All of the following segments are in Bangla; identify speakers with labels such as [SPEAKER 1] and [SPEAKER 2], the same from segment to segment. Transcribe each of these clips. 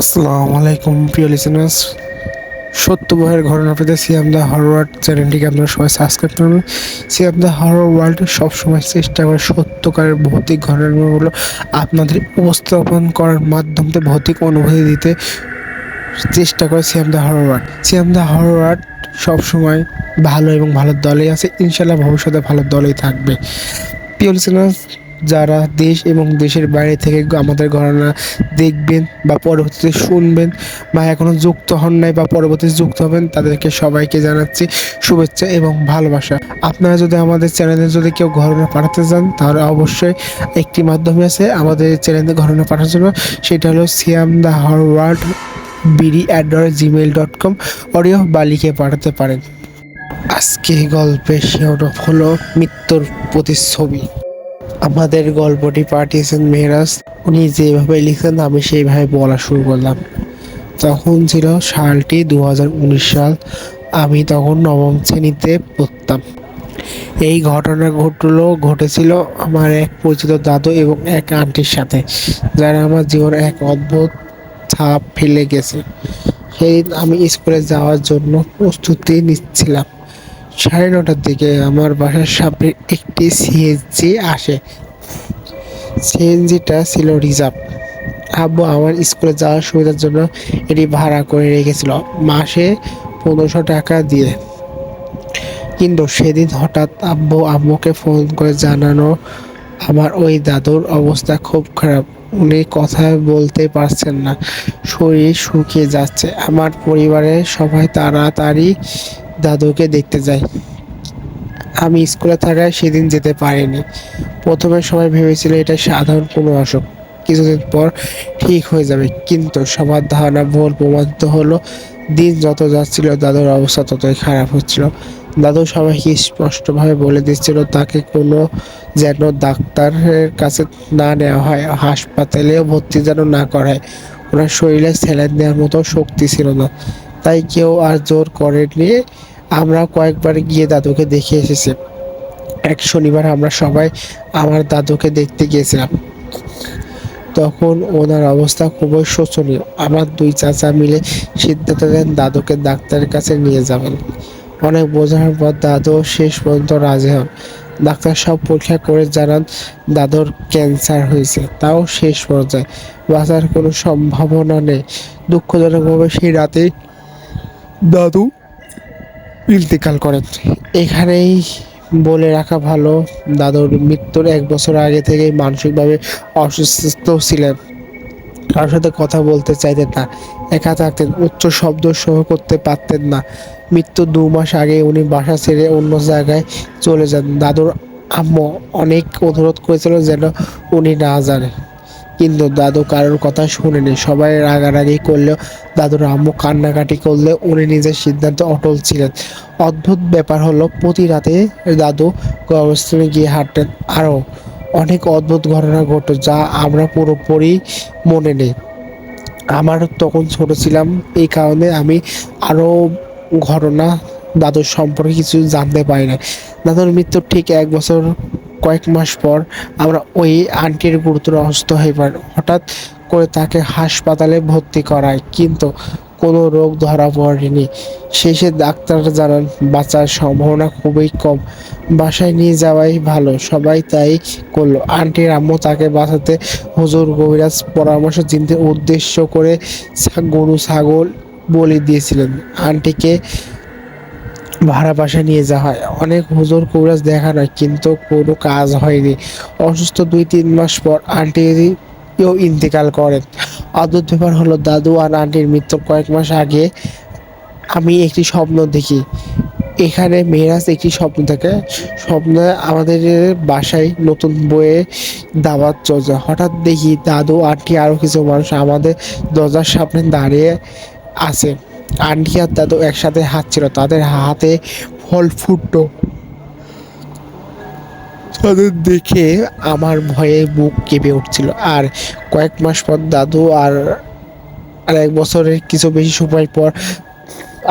[SPEAKER 1] আসসালামু আলাইকুম, প্রিয় লিসেনার্স সত্য বইয়ের ঘটনা পেতে সিয়াম দ্য হরওয়ার্ড চ্যানেলটিকে আপনারা সবাই সাবস্ক্রাইব করবেন সিয়াম দ্য হরর ওয়ার্ল্ড সবসময় চেষ্টা করে সত্যকারের ভৌতিক ঘটনাগুলো আপনাদের উপস্থাপন করার মাধ্যমে ভৌতিক অনুভূতি দিতে চেষ্টা করে Siam the horror world Siam the horror world সবসময় ভালো এবং ভালো দলেই আছে। ইনশাল্লাহ ভবিষ্যতে ভালো দলেই থাকবে। প্রিয় লিসেনার্স যারা দেশ এবং দেশের বাইরে থেকে আমাদের ঘটনা দেখবেন বা পরবর্তীতে শুনবেন বা এখনও যুক্ত হন নাই বা পরবর্তীতে যুক্ত হবেন, তাদেরকে সবাইকে জানাচ্ছি শুভেচ্ছা এবং ভালোবাসা। আপনারা যদি আমাদের চ্যানেলে যদি কেউ ঘটনা পাঠাতে চান, তাহলে অবশ্যই একটি মাধ্যমে আছে আমাদের চ্যানেলে ঘটনা পাঠানোর জন্য। সেটা হলো Siam the horror world BD at Gmail dot com audio বা লিখে পাঠাতে পারেন। আজকে গল্পের শিরোনাম হলো মৃত্যুর প্রতিচ্ছবি। আমাদের গল্পটি পাঠিয়েছেন মেহরাজ। উনি যেভাবে লিখেন আমি সেইভাবে বলা শুরু করলাম। তখন ছিল সালটি দু হাজার উনিশ সাল। আমি তখন নবম শ্রেণীতে পড়তাম। এই ঘটনা ঘটলো, ঘটেছিল আমার এক পরিচিত দাদু এবং এক আন্টির সাথে, যারা আমার জীবনে এক অদ্ভুত ছাপ ফেলে গেছে। সেদিন আমি স্কুলে যাওয়ার জন্য প্রস্তুতি নিচ্ছিলাম। সাড়ে নটার দিকে আমার বাসার সামনে একটি সিএনজি আসে। সিএনজিটা ছিল রিজার্ভ। আব্বু আমার স্কুলে যাওয়ার সুবিধার জন্য এটি ভাড়া করে রেখেছিল। মাসে পনেরোশো টাকা দিয়ে। কিন্তু সেদিন হঠাৎ আব্বু আম্মুকে ফোন করে জানানো, আমার ওই দাদুর অবস্থা খুব খারাপ। উনি কথা বলতে পারছেন না। শরীর শুকিয়ে যাচ্ছে। আমার পরিবারের সবাই তাড়াতাড়ি দাদুকে দেখতে যায় আমি স্কুলে থাকায় সেদিন যেতে পারিনি। প্রথমে সবাই ভেবেছিল এটা সাধারণ কোনো অসুখ। কিছুদিন পর ঠিক হয়ে যাবে। কিন্তু সবার ধারণা ভুল প্রমাণিত হলো। দিন যত যাচ্ছিল, দাদুর অবস্থা ততই খারাপ হচ্ছিল। দাদু সবাইকে স্পষ্টভাবে বলে দিচ্ছিল, তাকে কোনো যেন ডাক্তারের কাছে না নেওয়া হয়। হাসপাতালেও ভর্তি যেন না করায়। ওনার শরীরে স্যালাইন দেওয়ার মতো শক্তি ছিল না। তাই কেউ আর জোর করেনি। আমরা কয়েকবার গিয়ে দাদুকে দেখে এসেছি। এক শনিবার আমরা সবাই আমার দাদুকে দেখতে গিয়েছিলাম। তখন ওনার অবস্থা খুবই শোচনীয়। আমার দুই চাচা মিলে সিদ্ধান্ত দেন দাদুকে ডাক্তারের কাছে নিয়ে যাবেন। অনেক বোঝানোর পর দাদু শেষ পর্যন্ত রাজি হন। ডাক্তার সব পরীক্ষা করে জানান দাদুর ক্যান্সার হয়েছে, তাও শেষ পর্যায়ে। বাঁচার কোনো সম্ভাবনা নেই। দুঃখজনকভাবে সেই রাতেই দাদু? ইন্তেকাল করেন। এখানেই বলে রাখা ভালো, দাদুর মৃত্যুর এক বছর আগে থেকেই মানসিকভাবে অসুস্থ ছিলেন। কারোর সাথে কথা বলতে চাইতেন না, একা থাকতেন, উচ্চ শব্দ সহ করতে পারতেন না। মৃত্যু দু মাস আগে উনি বাসা ছেড়ে অন্য জায়গায় চলে যান। দাদুর আম্মু অনেক অনুরোধ করেছিল যেন উনি না জানে। কিন্তু দাদু কারোর কথা শুনেনি। সবাই রাগারাগি করলেও দাদুর আম্মু কান্নাকাটি করলে উনি নিজের সিদ্ধান্তে অটল ছিলেন। অদ্ভুত ব্যাপার হলো, প্রতি রাতে দাদু গর্ভস্থানে গিয়ে হাঁটতেন। আরও অনেক অদ্ভুত ঘটনা ঘটতো যা আমরা পুরোপুরি মনে নেই। আমার তখন ছোট ছিলাম, এই কারণে আমি আরও ঘটনা দাদুর সম্পর্কে কিছু জানতে পারি না দাদুর মৃত্যুর ঠিক এক বছর কয়েক মাস পর আমরা ওই আন্টির গুরুতর অসুস্থ হয়ে পড়ে। হঠাৎ করে তাকে হাসপাতালে ভর্তি করায়, কিন্তু কোনো রোগ ধরা পড়েনি। শেষে ডাক্তার জানান, বাঁচার সম্ভাবনা খুবই কম। বাসায় নিয়ে যাওয়াই ভালো, সবাই তাই করল। আন্টির আম্মু তাকে বাঁচাতে হুজুর কবিরাজ পরামর্শ চিনতে উদ্দেশ্য করে গরু, ছাগল বলি দিয়েছিলেন। আন্টিকে ভাড়া বাসায় নিয়ে যাওয়া হয়। অনেক হুজুর কবিরাজ দেখা নয়, কিন্তু কোনো কাজ হয়নি। অসুস্থ দুই তিন মাস পর আন্টি কেউ ইন্তেকাল করেন। অদ্ভুত ব্যাপার হলো দাদু আর আন্টির মৃত্যুর কয়েক মাস আগে আমি একটি স্বপ্ন দেখি। এখানে মেয়েরাজ একটি স্বপ্ন থাকে স্বপ্নে আমাদের বাসায় নতুন বইয়ে দাওয়াত চলছে। হঠাৎ দেখি দাদু, আন্টি আরও কিছু মানুষ আমাদের দরজার সামনে দাঁড়িয়ে আছে। আন্টি আর দাদু একসাথে হাঁটছিল, তাদের হাতে ফল ফুটতো। তাদের দেখে আমার ভয়ে বুক কেঁপে উঠছিল। আর কয়েক মাস পর দাদু আর আর এক বছরের কিছু বেশি সময় পর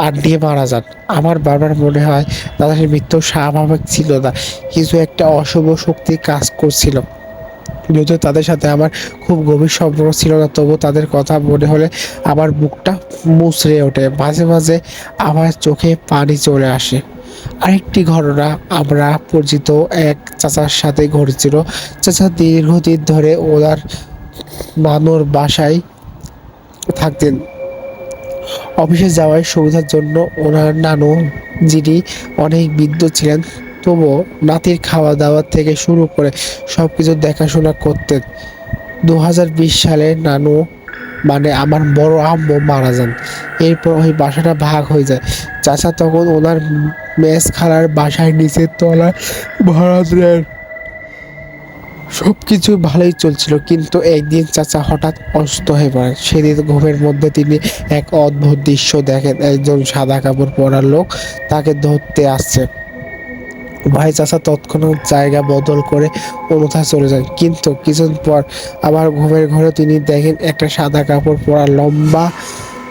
[SPEAKER 1] আন্টি মারা যান। আমার বারবার মনে হয় তাদের মৃত্যু স্বাভাবিক ছিল না, কিছু একটা অশুভ শক্তি কাজ করছিল। যদিও তাদের সাথে আমার খুব গভীর সম্পর্ক ছিল না তবু তাদের কথা মনে হলে আমার বুকটা মুচড়ে ওঠে। মাঝে মাঝে আমার চোখে পানি চলে আসে। আরেকটি ঘটনা আমরা পরিচিত এক চাচার সাথে ঘটেছিল। চাচা দীর্ঘদিন ধরে ওনার নানুর বাসায় থাকতেন। অফিসে যাওয়ার সুবিধার জন্য ওনার নানু যিনি অনেক বৃদ্ধ ছিলেন তবুও নাতির খাওয়া দাওয়া থেকে শুরু করে সব কিছু দেখাশোনা করতেন দু হাজার বিশ সালে নানু মানে আমার বড় আম্মু মারা যান। এরপর ওই বাসাটা ভাগ হয়ে যায়। চাচা তখন ওনার মেস খালার বাসায় নিচের তলায় ভাড়া দেন। সব কিছু ভালোই চলছিল, কিন্তু একদিন চাচা হঠাৎ অসুস্থ হয়ে পড়েন। সেদিন ঘুমের মধ্যে তিনি এক অদ্ভুত দৃশ্য দেখেন। একজন সাদা কাপড় পরা লোক তাকে ধরতে আসছে। ভাই চাচা তৎক্ষণাৎ জায়গা বদল করে অন্যথায় চলে যান কিন্তু কিছুদিন পর আবার ঘুমের ঘরে তিনি দেখেন একটা সাদা কাপড় পরা লম্বা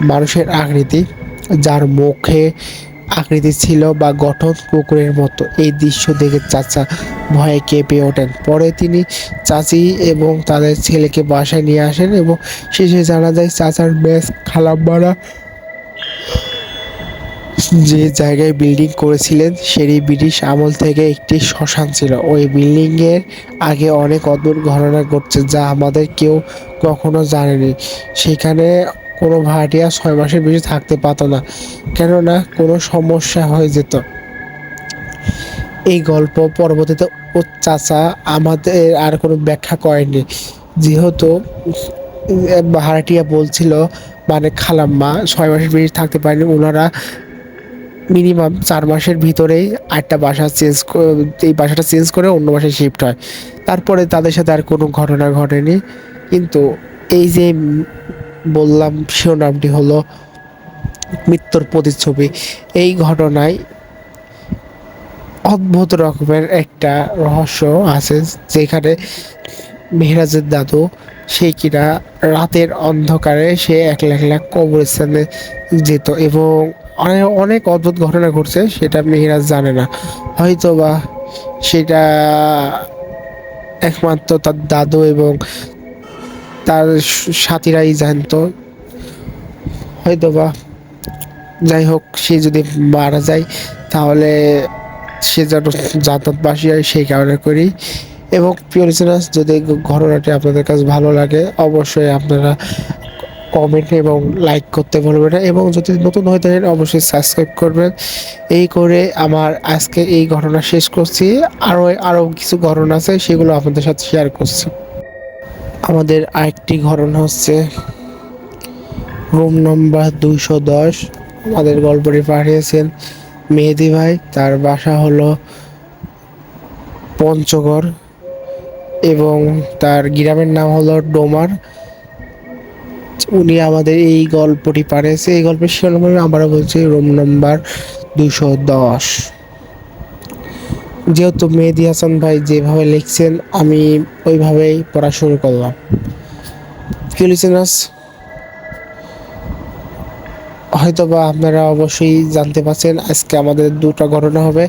[SPEAKER 1] মানুষের আকৃতি, যার মুখে আকৃতি ছিল বা গঠন কুকুরের মতো। এই দৃশ্য দেখে চাচা ভয়ে কেঁপে ওঠেন। পরে তিনি চাচি এবং তাদের ছেলেকে বাসায় নিয়ে আসেন এবং শেষে জানা যায় চাচার মেস খালাম্মারা যে জায়গায় বিল্ডিং করেছিলেন, সেটি ব্রিটিশ আমল থেকে একটি শ্মশান ছিল। ওই বিল্ডিং এর আগে অনেক অদ্ভুত ঘটনা ঘটছে যা আমাদের কেউ কখনো জানেনি। সেখানে কোনো ভাড়াটিয়া ছয় মাসের বেশি থাকতে পারতো না, কেননা কোনো সমস্যা হয়ে যেত। এই গল্প পরবর্তীতে ও চাচা আমাদের আর কোনো ব্যাখ্যা করেনি যেহেতু ভাড়াটিয়া বলছিল মানে খালাম্মা ছয় মাসের বেশি থাকতে পারেনি, ওনারা মিনিমাম চার মাসের ভিতরেই আটটা বাসা চেঞ্জ এই বাসাটা চেঞ্জ করে অন্য বাসায় শিফট হয়। তারপরে তাদের সাথে আর কোনো ঘটনা ঘটেনি। কিন্তু এই যে বললাম শিরোনামটি হলো মৃত্যুর প্রতিচ্ছবি। এই ঘটনায় অদ্ভুত রকমের একটা রহস্য আছে যেখানে মেহরাজের দাদু, সে কিনা রাতের অন্ধকারে সে একলা একলা কবরস্থানে যেত এবং অনেক অদ্ভুত ঘটনা ঘটছে, সেটা মেহরাজ জানে না। হয়তো বা সেটা একমাত্র তার দাদু এবং তার সাথীরাই জানতো। হয়তো বা যাই হোক, সে যদি মারা যায়, তাহলে সে যেন জাতবাসী হয়, সেই কারণে করি। এবং প্রিয় লিসেনার্স যদি ঘটনাটি আপনাদের কাছে ভালো লাগে, অবশ্যই আপনারা কমেন্ট এবং লাইক করতে ভুলবেন না। এবং যদি নতুন হয়ে থাকেন, অবশ্যই সাবস্ক্রাইব করবেন। এই করে আমার আজকে এই ঘটনা শেষ করছি। আরও আরও কিছু ঘটনা আছে, সেগুলো আপনাদের সাথে শেয়ার করছি। আমাদের আরেকটি ঘটনা হচ্ছে রুম নম্বর দুইশো দশ। আমাদের গল্পটি পাঠিয়েছেন মেহেদি ভাই। তার বাসা হলো পঞ্চগড় এবং তার গ্রামের নাম হলো ডোমার। উনি আমাদের এই গল্পটি পাঠিয়েছে এই গল্পের শিরোনাম আমরা বলছি, রুম নাম্বার দুশো দশ। যেহেতু মেহেদি হাসান ভাই যেভাবে লিখছেন, আমি ওইভাবেই পড়া শুরু করলাম। লিসেনার্স হয়তো বা আপনারা অবশ্যই জানতে পারছেন, আজকে আমাদের দুটো ঘটনা হবে।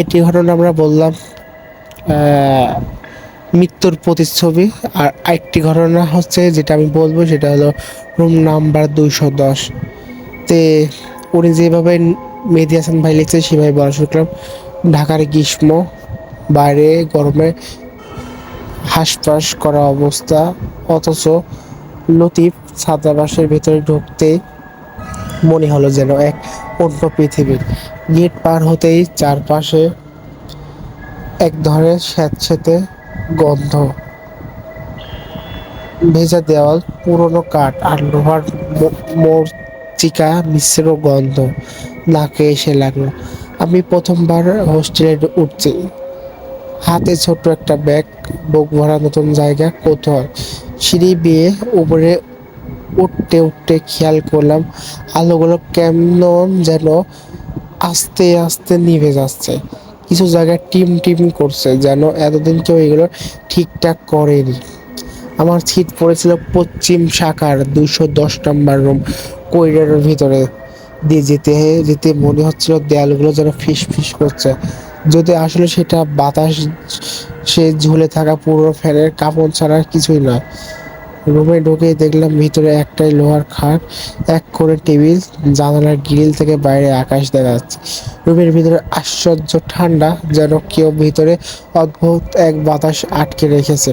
[SPEAKER 1] একটি ঘটনা আমরা বললাম মৃত্যুর প্রতিচ্ছবি। আর আরেকটি ঘটনা হচ্ছে যেটা আমি বলব, সেটা হলো রুম নাম্বার দুইশো দশ। তে উনি যেভাবে মেহেদি হাসান ভাই লিখছে, সেভাবে বলা শুরু করলাম। ঢাকার গ্রীষ্ম, বাইরে গরমে হাঁসফাঁস করা অবস্থা। অথচ লতিফ ছাত্রাবাসের ভেতরে ঢুকতে মনে হলো যেন এক অন্য পৃথিবীর। গেট পার হতেই চারপাশে এক ধরনের স্যাঁতস্যাঁতে গন্ধ। ভেজা দেওয়াল, পুরনো কাঠ আর লোহার মরচিকা মিশ্র গন্ধ। নাকে এসে লাগল, আমি প্রথমবার হোস্টেলে উঠছি। হাতে ছোট্ট একটা ব্যাগ, বুক ভরা নতুন জায়গা কোথাও সিঁড়ি বিয়ে উপরে উঠতে উঠতে খেয়াল করলাম, আলোগুলো কেমন যেন আস্তে আস্তে নিভে যাচ্ছে। কিছু জায়গায় টিম টিম করছে যেন এতদিন কেউ এগুলো ঠিকঠাক করেনি। আমার ছিট পড়েছিল পশ্চিম শাখার দুশো দশ নম্বর রুম করিডোরের ভিতরে দিয়ে যেতে যেতে মনে হচ্ছিল দেয়ালগুলো যেন ফিস ফিস করছে। যদি আসলে সেটা বাতাস, সে ঝুলে থাকা পুরো ফ্যানের কাপড় ছাড়া কিছুই নয়। রুমে ঢুকে দেখলাম ভিতরে একটাই লোহার খাট, এক করে টেবিল, জানালার গ্রিল থেকে বাইরে আকাশ দেখা যাচ্ছে। রুমের ভিতরে আশ্চর্য ঠান্ডা, যেন কেউ ভিতরে অদ্ভুত এক বাতাস আটকে রেখেছে।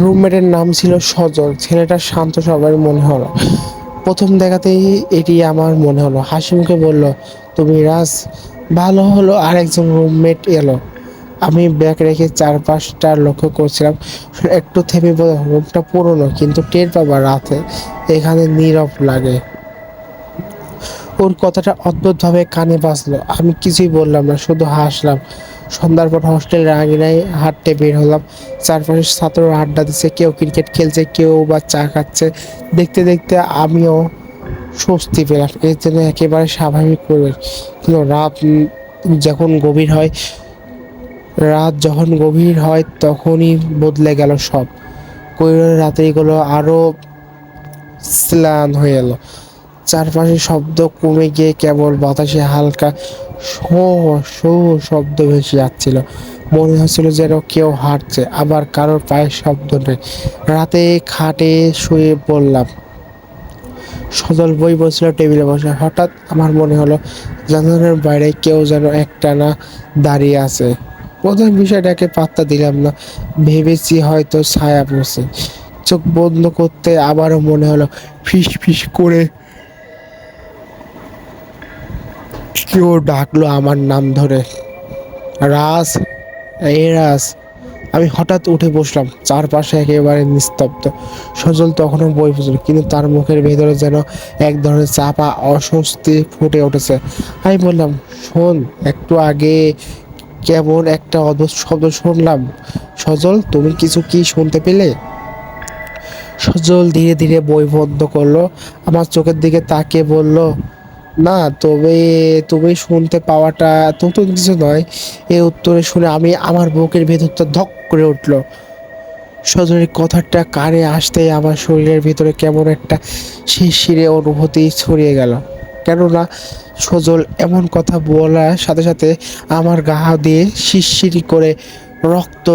[SPEAKER 1] রুমমেটের নাম ছিল সজল, ছেলেটা শান্ত সবার মনে হলো। প্রথম দেখাতেই এটি আমার মনে হলো। হাসি বলল, তুমি রাজ? ভালো হলো, আরেকজন রুমমেট এলো। আমি ব্যাগ রেখে চারপাশটা লক্ষ্য করছিলাম। একটু থেমে বলে রুমটা পুরনো, কিন্তু টের পাবা রাতে এখানে নীরব লাগে। ওর কথাটা অদ্ভুতভাবে কানে বাজলো। আমি কিছুই বললাম না, শুধু হাসলাম। সন্ধ্যার পর হস্টেলের আঙিনায় হাঁটতে বের হলাম। চারপাশে ছাত্ররা আড্ডা দিচ্ছে, কেউ ক্রিকেট খেলছে, কেউ বা চা খাচ্ছে। দেখতে দেখতে আমিও স্বস্তি পেলাম। এর জন্য একেবারে স্বাভাবিক পরিবেশ। কিন্তু রাত যখন গভীর হয় রাত যখন গভীর হয় তখনই বদলে গেল সব। কৈরের রাত্রিগুলো আরও স্লান হয়ে এলো। চারপাশে শব্দ কমে গিয়ে কেবল বাতাসে হালকা শো শো শব্দ ভেসে যাচ্ছিল। মনে হচ্ছিল যেন কেউ হাঁটছে, আবার কারোর পায়ের শব্দ নেই। রাতে খাটে শুয়ে পড়লাম। সজল বই বসছিল টেবিলে বসে। হঠাৎ আমার মনে হলো, জানালার বাইরে কেউ যেন একটানা দাঁড়িয়ে আছে। প্রথম বিষয়টাকে পাত্তা দিলাম না। ভেবেছি হয়তো ছায়া পড়ছে। চোখ বন্ধ করতে আবারও মনে হলো, ফিস ফিস করে কেউ ডাকলো আমার নাম ধরে। রাজ এ রাজ। আমি হঠাৎ উঠে বসলাম, চারপাশে একেবারে নিস্তব্ধ। সজল তখনও বই বুঝল কিন্তু তার মুখের ভেতরে যেন এক ধরনের চাপা অস্বস্তি ফুটে উঠেছে। আমি বললাম, শোন, একটু আগে কেমন একটা অদ্ভুত শব্দ শুনলাম। সজল, তুমি কিছু কি শুনতে পেলে? সজল ধীরে ধীরে বই বন্ধ করল, আমার চোখের দিকে তাকিয়ে বলল, না, তবে তুমি শুনতে পাওয়াটা নতুন কিছু নয়। এ উত্তরে শুনে আমি আমার বুকের ভেতরটা ধক করে উঠল। সজলের কথাটা কানে আসতেই আমার শরীরের ভিতরে কেমন একটা শিরশিরে অনুভূতি ছড়িয়ে গেল। কেননা সজল এমন কথা বলার সাথে সাথে আমার গা দিয়ে শিরশিরি করে রক্ত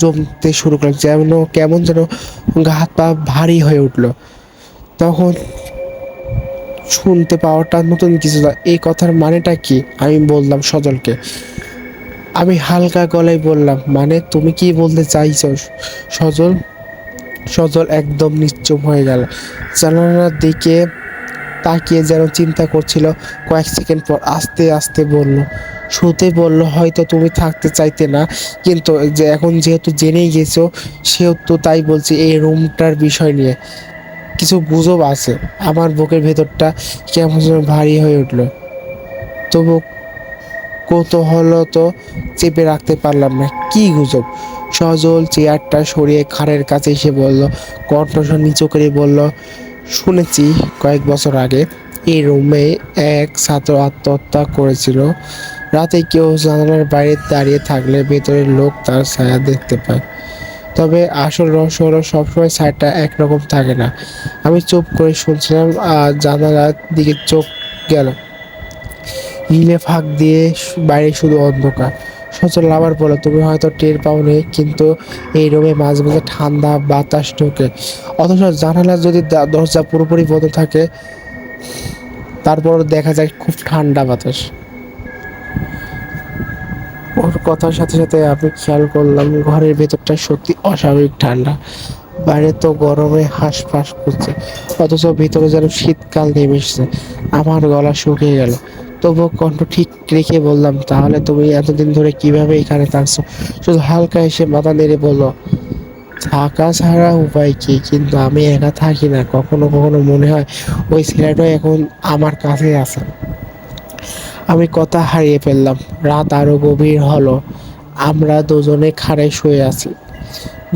[SPEAKER 1] জমতে শুরু করল, যেন কেমন যেন গা হাত পা ভারী হয়ে উঠল। তখন শুনতে পাওয়াটা নতুন কিছু না, এই কথার মানেটা কি? আমি বললাম সজলকে। আমি হালকা গলায় বললাম মানে তুমি কি বলতে চাইছো? সজল সজল একদম নিশ্চুপ হয়ে গেল। জানালার দিকে তাকিয়ে যেন চিন্তা করছিল, কয়েক সেকেন্ড পর আস্তে আস্তে বলল, শুতে বলল, হয়তো তুমি থাকতে চাইতে না, কিন্তু যে এখন যেহেতু জেনেই গেছো, সেহেতু তাই বলছি এই রুমটার বিষয় নিয়ে। কিছু গুজব আছে, আমার বুকের ভেতরটা কেমন যেন ভারী হয়ে উঠল। তবু কৌতূহল তো চেপে রাখতে পারলাম না, কি গুজব? সজল চেয়ারটা সরিয়ে খাড়ের কাছে এসে বলল, কণ্ঠস্বর নিচু করে বলল শুনেছি কয়েক বছর আগে এই রুমে এক ছাত্র আত্মহত্যা করেছিল। রাতে কেউ জানালার বাইরে দাঁড়িয়ে থাকলে ভেতরের লোক তার ছায়া দেখতে পায়। তবে আসল রহস্য হলো সবসময় ছায়াটা একরকম থাকে না। আমি চুপ করে শুনছিলাম, আর জানালার দিকে চোখ গেল। হিলে ফাঁক দিয়ে বাইরে শুধু অন্ধকার। সচল আবার পরে তুমি হয়তো টের পাওনি, কিন্তু এই রুমে মাঝে মাঝে ঠান্ডা বাতাস ঢোকে। অথচ জানালা যদি দরজা পুরোপুরি বন্ধ থাকে, তারপর দেখা যায় খুব ঠান্ডা বাতাস। ওর কথার সাথে সাথে আমি খেয়াল করলাম, ঘরের ভেতরটা সত্যি অস্বাভাবিক ঠান্ডা। বাইরে তো গরমে হাঁসফাঁস করছে, অথচ ভিতরে যেন শীতকাল নেমে এসছে। আমার গলা শুকিয়ে গেল। তবুও কণ্ঠ ঠিক রেখে বললাম, তাহলে তুমি এতদিন ধরে কীভাবে এখানে থাকছো? শুধু হালকা এসে মাথা নেড়ে বলল, থাকা ছাড়া উপায় কি? কিন্তু আমি একা থাকি না। কখনো কখনো মনে হয় ওই ছেলেটা এখন আমার কাছে আছে। আমি কথা হারিয়ে ফেললাম। রাত আরও গভীর হলো। আমরা দুজনে খাড়ে শুয়ে আছি।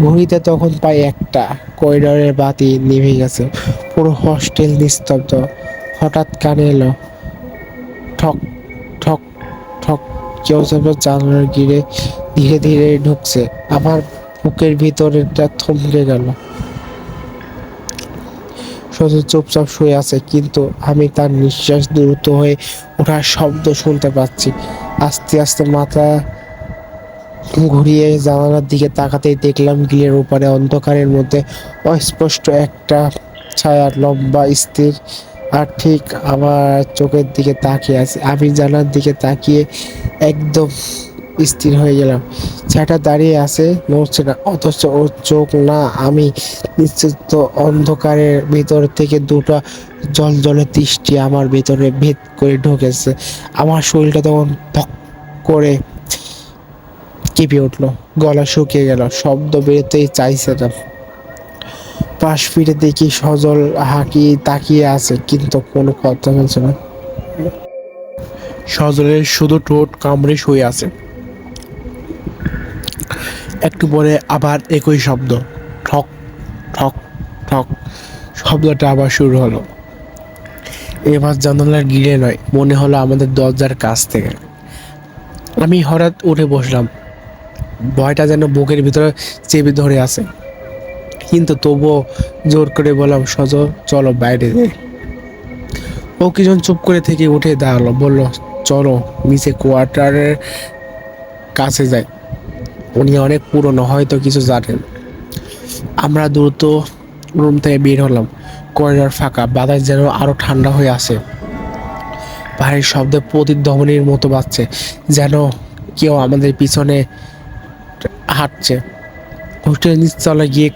[SPEAKER 1] ঘড়িতে তখন পাই একটা। করিডোরের বাতি নিভে গেছে। পুরো হস্টেল নিস্তব্ধ। হঠাৎ কানে এলো ঠক ঠক ঠক যেন জানলার গিরে ধীরে ধীরে ঢুকছে। আমার বুকের ভিতরেটা থমকে গেল। শুধু চুপচাপ শুয়ে আছে, কিন্তু আমি তার নিঃশ্বাস দ্রুত হয়ে ওঠার শব্দ শুনতে পাচ্ছি। আস্তে আস্তে মাথা ঘুরিয়ে জানালার দিকে তাকাতেই দেখলাম গিলের উপরে অন্ধকারের মধ্যে অস্পষ্ট একটা ছায়া লম্বা স্থির আর ঠিক আমার চোখের দিকে তাকিয়ে আছে। আমি জানালার দিকে তাকিয়ে একদম স্থির হয়ে গেলাম। ছায়াটা দাঁড়িয়ে আছে নড়ছে না। অথচ ওর চোখ না, আমি নিশ্চিত অন্ধকারের ভিতর থেকে দুটো জল জলে দৃষ্টি আমার ভিতরে ভেদ করে ঢুকেছে। আমার শরীরটা তখন ধক করে কেঁপে উঠল। গলা শুকিয়ে গেল। শব্দ বেরোতেই চাইছে না। পাশ ফিরে দেখি সজল হাঁকি তাকিয়ে আছে, কিন্তু কোনো কথা বলছে না। সজলের শুধু ঠোঁট কামড়ে শুয়ে আছে। একটু পরে আবার একই শব্দ, ঠক ঠক ঠক, শব্দটা আবার শুরু হলো। এবার জানালার গিরে নয়, মনে হলো আমাদের দরজার কাছ থেকে। আমি হঠাৎ উঠে বসলাম। ভয়টা যেন বুকের ভিতরে চেপে ধরে আছে। কিন্তু তবুও জোর করে বললাম, সজ, চলো বাইরে। যাই ও কিছুজন চুপ করে থেকে উঠে দাঁড়াল, বলল, চলো নিচে কোয়ার্টারের কাছে যাই। উনি অনেক পুরনো, হয়তো কিছু জানেন। আমরা দ্রুত রুম থেকে বের হলাম। করিডর ফাঁকা, বাতাস যেন আরও ঠান্ডা হয়ে আসে পাহাড়ের শব্দে প্রতিধ্বনির মতো বাজছে, যেন কেউ আমাদের পিছনে হাঁটছে। হোস্টেলের নিচতলা গিয়ে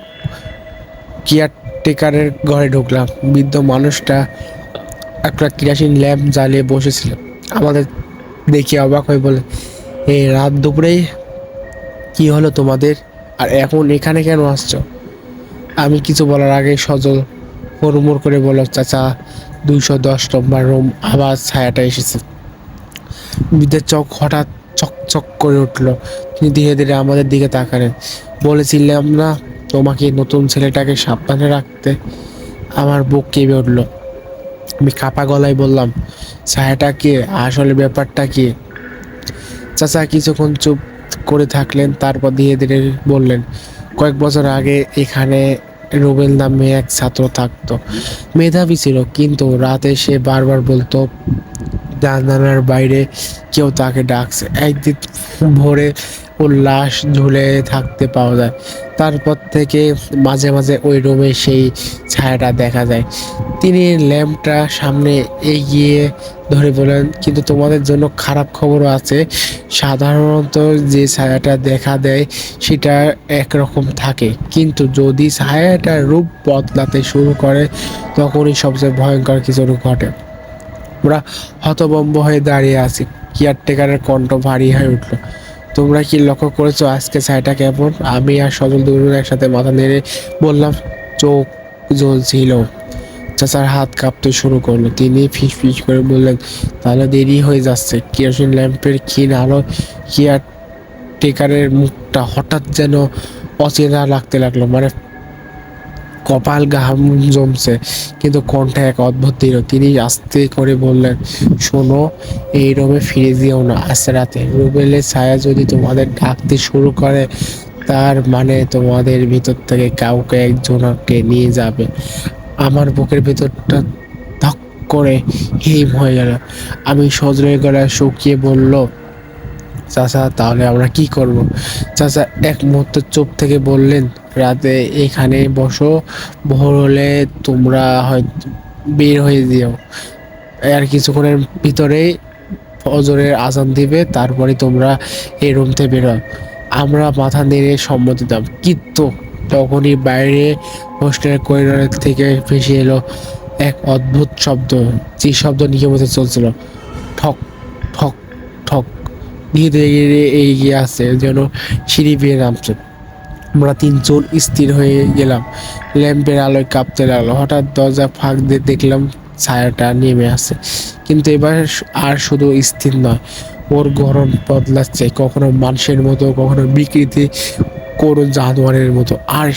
[SPEAKER 1] কেয়ারটেকারের ঘরে ঢুকলাম। বৃদ্ধ মানুষটা একটা কেরাসিন ল্যাম্প জ্বালিয়ে বসেছিল। আমাদের দেখে অবাক হয়ে বলে এই রাত দুপুরেই কি হলো তোমাদের? আর এখন এখানে কেন আসছো? আমি কিছু বলার আগে সজল হুড়মুড় করে বলল, চাচা, দুইশো দশ নম্বর রুম আবার ছায়াটা এসেছে। বৃদ্ধের চোখ হঠাৎ চকচক করে উঠল। তিনি ধীরে ধীরে আমাদের দিকে তাকালেন। বলেছিলাম না তোমাকে নতুন ছেলেটাকে সাবধানে রাখতে আমার বুক কেঁপে উঠল। আমি কাপা গলায় বললাম, ছায়াটা কে? আসলে ব্যাপারটা কি? চাচা কিছুক্ষণ চুপ করে থাকলেন, তারপর ধীরে ধীরে বললেন, কয়েক বছর আগে এখানে রুবেল নামে এক ছাত্র থাকতো। মেধাবী ছিল, কিন্তু রাতে সে বারবার বলতো জানালার বাইরে কেউ তাকে ডাকছে। একদিন ভোরে ওর লাশ ঝুলে থাকতে পাওয়া যায়। তারপর থেকে মাঝে মাঝে ওই রুমে সেই ছায়াটা দেখা যায়। তিনি ল্যাম্পটা সামনে এগিয়ে ধরে বলেন, কিন্তু তোমাদের জন্য খারাপ খবরও আছে। সাধারণত যে ছায়াটা দেখা দেয়, সেটা একরকম থাকে। কিন্তু যদি ছায়াটা রূপ বদলাতে শুরু করে, তখনই সবচেয়ে ভয়ঙ্কর কিছু ঘটে। আমরা হতবম্ব হয়ে দাঁড়িয়ে আছি। কেয়ারটেকারের কণ্ঠ ভারী হয়ে উঠল। তোমরা কি লক্ষ্য করেছ আজকে ছায়াটা কেমন? আমি আর সজল দুজন একসাথে মাথা নেড়ে বললাম, চোখ জ্বলছিল। চাচার হাত কাঁপতে শুরু করল। তিনি ফিস ফিস করে বললেন, তাহলে দেরি হয়ে যাচ্ছে। কেরোসিন ল্যাম্পের ক্ষীণ আলো আর টেকারের মুখটা হঠাৎ যেন অচেনা লাগতে লাগল। মানে কপাল ঘাম জমছে। কিন্তু কণ্ঠে এক অদ্ভুত দৃঢ় তিনি আস্তে করে বললেন, শোনো, এই রুমে ফিরে যেও না, আজ রাতে। রুবেলের ছায়া যদি তোমাদের ডাকতে শুরু করে, তার মানে তোমাদের ভিতর থেকে কাউকে একজনকে নিয়ে যাবে। আমার বুকের ভিতরটা ধক করে হিম হয়ে গেল। আমি সজলের গলায় শুকিয়ে বলল চাচা, তাহলে আমরা কি করব? চাচা, এক মুহূর্ত চুপ থেকে বললেন, রাতে এখানে বসো, ভোর হলে তোমরা হয়তো বের হয়ে যেও। আর কিছুক্ষণের ভিতরেই ফজরের আজান দিবে, তারপরে তোমরা এই রুম থেকে বেরো আমরা মাথা নেড়ে সম্মতি দাম কিন্তু তখনই বাইরে হোস্টেলের করিডোর থেকে ভেসে এলো এক অদ্ভুত শব্দ, যে শব্দ নিয়মিত চলছিল। ঠক ঠক ঠক। ধীরে ধীরে এগিয়ে আসছে যেন সিঁড়ি বেয়ে নামছে। আমরা তিনজন স্থির হয়ে গেলাম। ল্যাম্পের আলোয় কাঁপতে লাগল। হঠাৎ দরজা ফাঁক দিয়ে দেখলাম ছায়াটা নেমে আসে। কিন্তু এবার আর শুধু স্থির নয়, ওর গরম বদলাচ্ছে। কখনো মানুষের মতো, কখনো বিকৃতি কোনো জানোয়ারের মতো। আর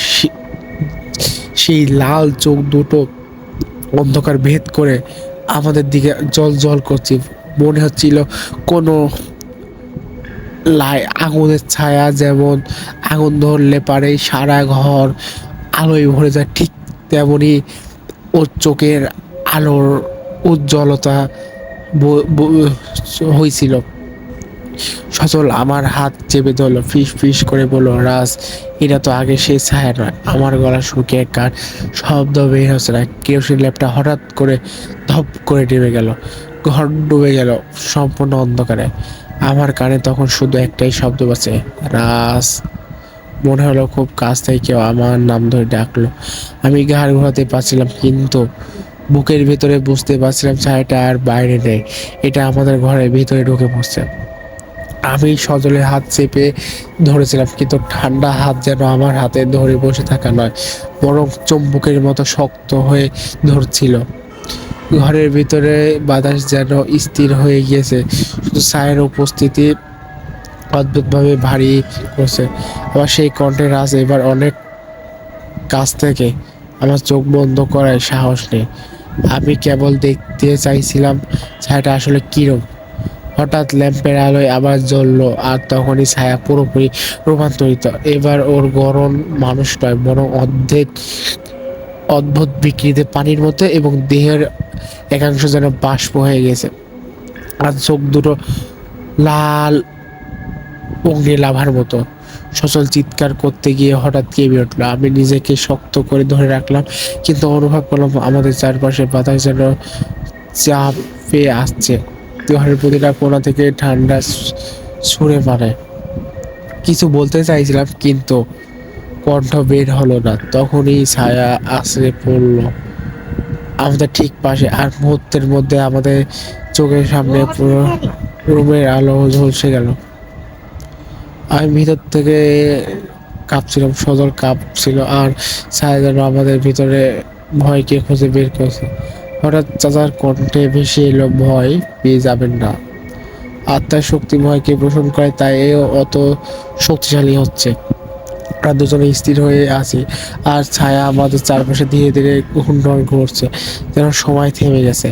[SPEAKER 1] সেই লাল চোখ দুটো অন্ধকার ভেদ করে আমাদের দিকে জল জল করছে। মনে হচ্ছিল কোনো লাই, আগুনের ছায়া যেমন, আগুন ধরলে পারে সারা ঘর, আলোয় ভরে যায় ঠিক তেমনই ওর চোখের আলোর উজ্জ্বলতা হয়েছিল সচল আমার হাত চেপে ধরলো, ফিস ফিস করে বলল, রাজ, এটা তো আগে সে ছায়া নয়, আমার গলা শুকিয়ে কার শব্দ বের হচ্ছে না। কেরোসিন ল্যাপটা হঠাৎ করে ধপ করে নেমে গেল, ঘর ডুবে গেল সম্পূর্ণ অন্ধকারে। আমার কানে তখন শুধু একটাই শব্দ বাজে, রাজ। মনে হলো খুব কাছ থেকে কেউ আমার নাম ধরে ডাকলো। আমি ঘাড় ঘোরাতে পারছিলাম, কিন্তু বুকের ভিতরে বুঝতে পারছিলাম ছায়াটা আর বাইরে নেই। এটা আমাদের ঘরের ভিতরে ঢুকে পড়ছে। আমি সজলের হাত চেপে ধরেছিলাম, কিন্তু ঠান্ডা হাত যেন আমার হাতে ধরে বসে থাকা নয়, বরং চুম্বকের মতো শক্ত হয়ে ধরছিল। ঘরের ভিতরে বাতাস যেন স্থির হয়ে গিয়েছে। শুধু ছায়ের উপস্থিতি অদ্ভুতভাবে ভারী করছে। আবার সেই কণ্ঠের রাজ এবার অনেক কাছ থেকে। আমার চোখ বন্ধ করার সাহস নেই। আমি কেবল দেখতে চাইছিলাম, ছায়াটা আসলে কিরম হঠাৎ ল্যাম্পের আলোয় আবার জ্বললো, আর তখনই ছায়া পুরোপুরি রূপান্তরিত। এবার ওর গরম মানুষ নয়, বরং অর্ধেক অদ্ভুত বিকৃতি পানির মতো এবং দেহের একাংশ যেন বাষ্প হয়ে গেছে। আর চোখ দুটো লাল অগ্নি লাভার মতো। সচল চিৎকার করতে গিয়ে হঠাৎ কেঁপে উঠল। আমি নিজেকে শক্ত করে ধরে রাখলাম, কিন্তু অনুভব করলাম আমাদের চারপাশে বাতাস যেন চাপে আসছে। ঘরের প্রতিটা কোনা থেকে ঠান্ডা ছুঁড়ে মারে। কিছু বলতে চাইছিলাম, কিন্তু কণ্ঠ বের হলো না। তখনই ছায়া আশ্রে পড়ল। আমাদের ঠিক পাশে আর মুহূর্তের মধ্যে আমাদের চোখের সামনে পুরো রুমের আলো ঝলসে গেল। আমি ভিতর থেকে কাঁপছিলাম সদর কাঁপছিল আর যেন আমাদের ভিতরে ভয়কে খুঁজে বের করেছে। হঠাৎ চাচার কণ্ঠে ভেসে এলো, ভয় পেয়ে যাবেন না। আত্মার শক্তি ভয়কে পোষণ করে, তাই এও অত শক্তিশালী হচ্ছে। আমরা দুজনে স্থির হয়ে আছি। আর ছায়া আমাদের চারপাশে ধীরে ধীরে ঘূর্ণন ঘুরছে যেন সময় থেমে গেছে।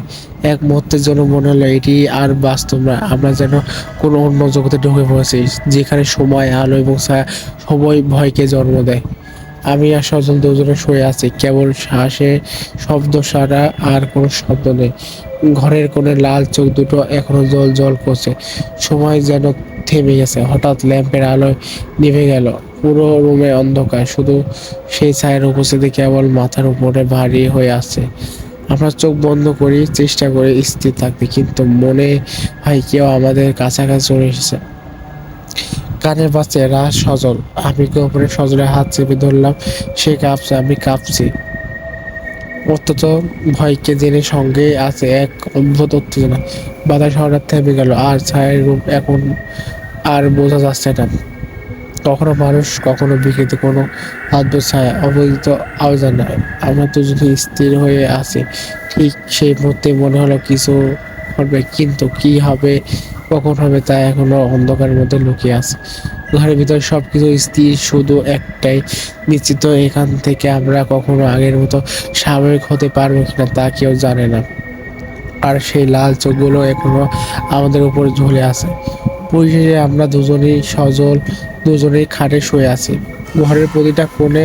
[SPEAKER 1] এক মুহূর্তের জন্য মনে হলো এটি আর বাস্তব নয় আমরা যেন কোনো অন্য জগতে ঢুকে পড়েছি, যেখানে সময়, আলো এবং ছায়া সবই ভয়কে জন্ম দেয়। আমি আর স্বজন দুজনে শুয়ে আছি, কেবল শ্বাসে শব্দ সারা আর কোনো শব্দ নেই। ঘরের কোণে লাল চোখ দুটো এখনও জল জল করছে। সময় যেন থেমে গেছে। হঠাৎ ল্যাম্পের আলোয় নিভে গেল। পুরো রুমে অন্ধকার, শুধু সেই ছায়ের উপস্থিতি কেবল মাথার উপরে ভারী হয়ে আছে। আমরা চোখ বন্ধ করি, চেষ্টা করি স্থির থাকতে, কিন্তু মনে হয় কেউ আমাদের কাছাকাছি চলে এসেছে। কানে বাঁচে রাজ সজল। আমি উপরে সজলের হাত চেপে ধরলাম? সে কাঁপছে, আমি কাঁপছি। অত্যন্ত ভয়কে জেনে সঙ্গে আছে, এক অদ্ভুত উত্তেজনা। বাতাস হঠাৎ থেমে গেল, আর ছায়ের রূপ এখন আর বোঝা যাচ্ছে না। কখনো মানুষ, কখনো বিকৃত, কোনো আদ্য ছায়া। অবহিত আওয়াজানা আমরা দুজনে স্থির হয়ে আছি, ঠিক সেই মুহূর্তে মনে হলো কিছু হবে কিন্তু কি হবে, কখন হবে তা এখনও অন্ধকারের মধ্যে লুকিয়ে আছে। ঘরের ভিতরে সব কিছু স্থির, শুধু একটাই নিশ্চিত, এখান থেকে আমরা কখনো আগের মতো স্বাভাবিক হতে পারব কিনা তা কেউ জানে না। আর সেই লাল চোখগুলো এখনও আমাদের উপর ঝুলে আছে। পরিশেষে আমরা দুজনেই সজল, দুজনেই খাটে শুয়ে আছি। ঘরের প্রতিটা কোণে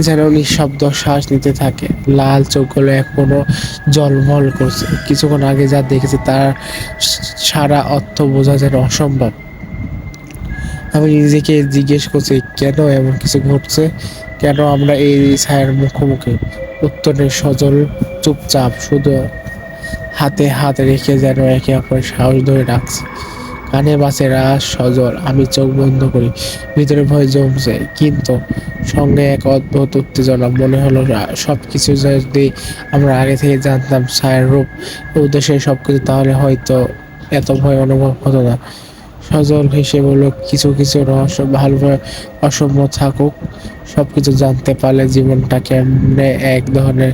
[SPEAKER 1] যেন নিঃশব্দ শ্বাস নিতে থাকে। লাল চোখগুলো এখনও জলমল করছে। কিছুক্ষণ আগে যা দেখেছে তার সারা অর্থ বোঝা যেন অসম্ভব। আমি নিজেকে জিজ্ঞেস করছি, কেন এমন কিছু ঘটছে? কেন আমরা এই ছায়ার মুখোমুখি? উত্তরের সজল চুপচাপ শুধু হাতে হাত রেখে যেন একে অপরের সাহস ধরে রাখছে কানে বাসে রাস সজল, আমি চোখ বন্ধ করি, ভিতরে ভয় জমছে। কিন্তু সঙ্গে এক অদ্ভুত উত্তেজনা, মনে হলো সব কিছু যদি আমরা আগে থেকে জানতাম ছায়ের রূপ উদ্দেশ্যে সব কিছু তাহলে হয়তো এত ভয় অনুভব হতো না। সজল হেসে বলল, কিছু কিছু রহস্য ভালোভাবে অসম্ভব থাকুক। সব কিছু জানতে পারলে জীবনটা কেমনে এক ধরনের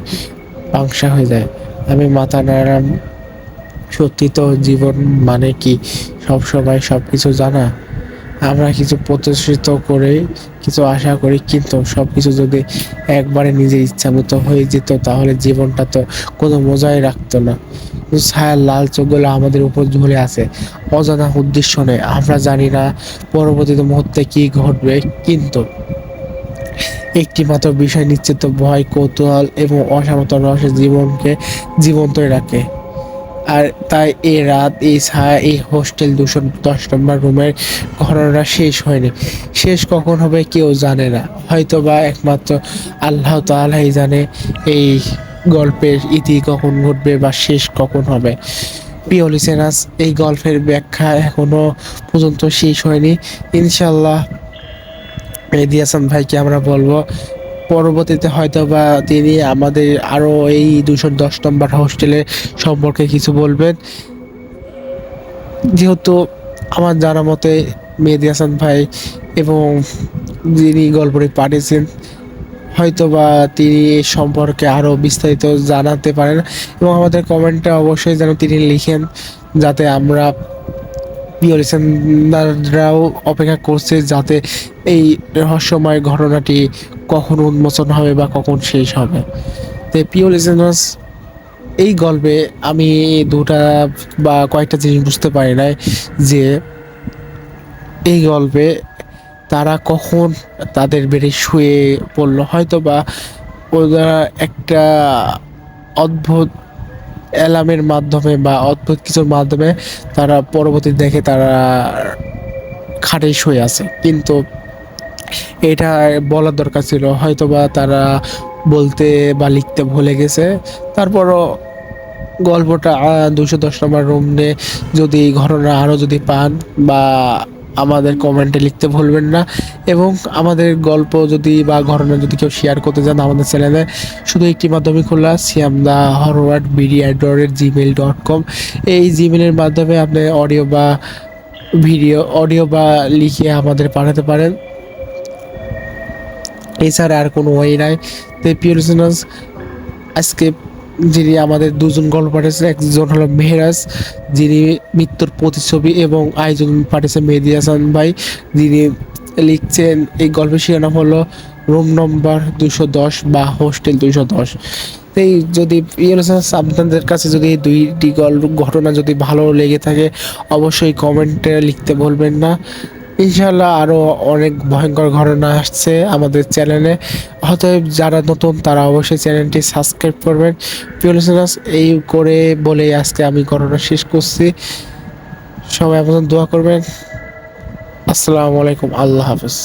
[SPEAKER 1] পাংশা হয়ে যায়। আমি মাথা নাড়াম সত্যি তো জীবন মানে কি? সব সময় সব কিছু জানা। আমরা কিছু প্রতিষ্ঠিত করে, কিছু আশা করি, কিন্তু সব কিছু যদি একবারে নিজের ইচ্ছা মতো হয়ে যেত, তাহলে জীবনটা তো কোনো মজাই রাখতো না। ছায়ার লাল চোখগুলো আমাদের উপর ঝুলে আছে। অজানা উদ্দেশ্য নেই। আমরা জানি না পরবর্তীতে মুহূর্তে কি ঘটবে, কিন্তু একটি মাত্র বিষয় নিশ্চিত ভয়, কৌতূহল এবং অসামত রহস্য জীবনকে জীবন্ত রাখে। আর তাই এই রাত এই ছায়া এই হোস্টেল দুশো দশ নম্বর রুমের ঘটনাটা শেষ হয়নি। শেষ কখন হবে কেউ জানে না। হয়তো বা একমাত্র আল্লাহ তালাই জানে এই গল্পের ইতি কখন ঘটবে বা শেষ কখন হবে। প্রিয় লিসেনাস এই গল্পের ব্যাখ্যা এখনও পর্যন্ত শেষ হয়নি। ইনশাল্লাহ মেহেদি হাসান ভাইকে আমরা বলব পরবর্তীতে হয়তো বা তিনি আমাদের আরও এই দুশো দশ নম্বর হোস্টেলে সম্পর্কে কিছু বলবেন। যেহেতু আমার জানা মতে মেহেদি হাসান ভাই এবং যিনি গল্পটি পাঠিয়েছেন হয়তো বা তিনি এ সম্পর্কে আরও বিস্তারিত জানাতে পারেন এবং আমাদের কমেন্টটা অবশ্যই যেন তিনি লিখেন, যাতে আমরা প্রিয় লিসেনাররাও অপেক্ষা করছে যাতে এই রহস্যময় ঘটনাটি কখন উন্মোচন হবে বা কখন শেষ হবে। তো প্রিয় লিসেনার্স এই গল্পে আমি দুটা বা কয়েকটা জিনিস বুঝতে পারি নাই যে এই গল্পে তারা কখন তাদের বেডে শুয়ে পড়ল। হয়তো বা ওরা একটা অদ্ভুত অ্যালার্মের মাধ্যমে বা অদ্ভুত কিছুর মাধ্যমে তারা পরবর্তী দেখে তারা খাটে শুয়ে আছে। কিন্তু এটা বলার দরকার ছিল। হয়তো বা তারা বলতে বা লিখতে ভুলে গেছে। তারপরও গল্পটা দুশো দশ নম্বর রুম নিয়ে যদি ঘটনা আরও যদি পান বা আমাদের কমেন্টে লিখতে ভুলবেন না এবং আমাদের গল্প যদি বা ঘটনা যদি কেউ শেয়ার করতে চান আমাদের চ্যানেলে শুধু একটি মাধ্যমে খোলা Siam the horror world BD at Gmail dot com এই জিমেলের মাধ্যমে আপনি অডিও বা ভিডিও অডিও বা লিখে আমাদের পাঠাতে পারেন। এছাড়া আর কোনো ওয়ে নাই। তো প্রিয় লিসেনার্স আজকে যিনি আমাদের দুজন গল্প পাঠিয়েছেন, একজন হলো মেহরাজ, যিনি মৃত্যুর প্রতিচ্ছবি এবং আয়োজন পাঠিয়েছেন মেহেদি হাসান ভাই, যিনি লিখছেন এই গল্পের শিরোনাম হলো রুম নম্বর দুশো দশ বা হোস্টেল দুশো। দশ এই যদি আপনাদের কাছে যদি এই দুইটি গল্প, ঘটনা যদি ভালো লেগে থাকে, অবশ্যই কমেন্টে লিখতে বলবেন না। ইনশাল্লাহ আরও অনেক ভয়ঙ্কর ঘটনা আসছে আমাদের চ্যানেলে। হয়তো যারা নতুন, তারা অবশ্যই চ্যানেলটি সাবস্ক্রাইব করবেন। পিওলিসনাস এই করে বলেই আজকে আমি ঘটনা শেষ করছি। সবাই আপনার দোয়া করবেন। আসসালামু আলাইকুম, আল্লাহ হাফেজ।